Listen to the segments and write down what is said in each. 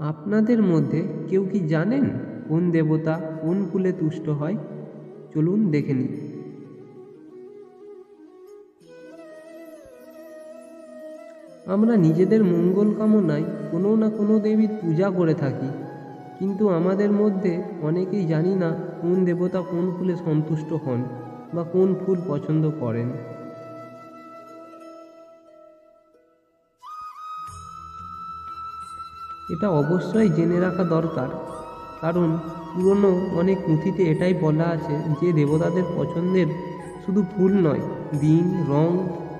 আপনাদের মধ্যে কেউ কি জানেন কোন দেবতা কোন ফুলে তুষ্ট হয়? চলুন দেখে নিই। আমরা নিজেদের মঙ্গল কামনায় কোনো না কোনো দেবীর পূজা করে থাকি, কিন্তু আমাদের মধ্যে অনেকেই জানি না কোন দেবতা কোন ফুলে সন্তুষ্ট হন বা কোন ফুল পছন্দ করেন। এটা অবশ্যই জেনে রাখা দরকার। কারণ পুরনো অনেক পুঁথিতে এটাই বলা আছে যে দেবতাদের পছন্দের শুধু ফুল নয়, দিন, রং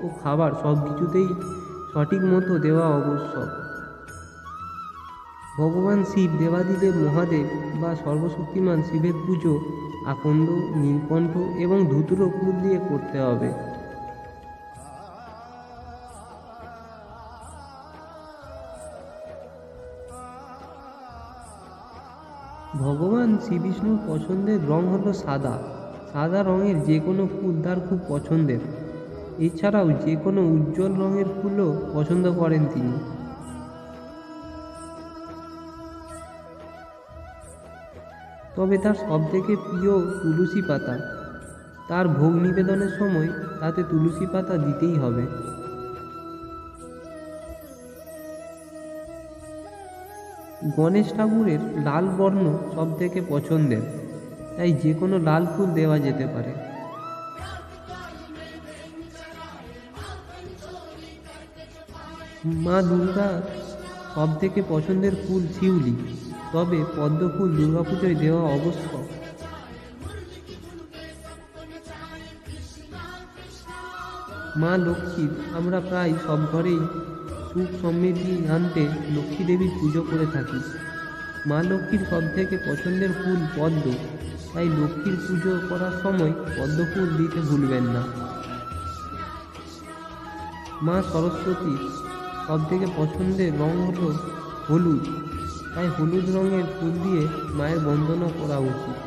ও খাবার সব কিছুতেই সঠিক মতো দেওয়া আবশ্যক ভগবান শিব, দেবাদিদেব, মহাদেব বা সর্বশক্তিমান শিবের পুজো আকন্দ, নীলকণ্ঠ এবং ধুতুরো ফুল দিয়ে করতে হবে। ভগবান শ্রীবিষ্ণুর পছন্দের রং হলো সাদা। সাদা রঙের যে কোনো ফুল তার খুব পছন্দের। এছাড়াও যে কোনো উজ্জ্বল রঙের ফুলও পছন্দ করেন তিনি। তবে তার সবথেকে প্রিয় তুলসী পাতা। তার ভোগ নিবেদনের সময় তাতে তুলসী পাতা দিতেই হবে। গণেশ ঠাকুরের লাল বর্ণ সব থেকে পছন্দের। তাই যে কোনো লাল ফুল দেওয়া যেতে পারে। মা দুর্গা সব থেকে পছন্দের ফুল শিউলি তবে পদ্ম ফুল দুর্গাপুজোয় দেওয়া আবশ্যক মা লক্ষ্মীর। আমরা প্রায় সব ঘরেই সুখ সমৃদ্ধি আনতে লক্ষ্মী দেবীর পুজো করে থাকি মা লক্ষ্মীর সব থেকে পছন্দের ফুল পদ্ম। তাই লক্ষ্মীর পুজো করার সময় পদ্ম ফুল দিতে ভুলবেন না। মা সরস্বতী সব থেকে পছন্দের রং হলো হলুদ। তাই হলুদ রঙের ফুল দিয়ে মায়ের বন্দনা করা উচিত।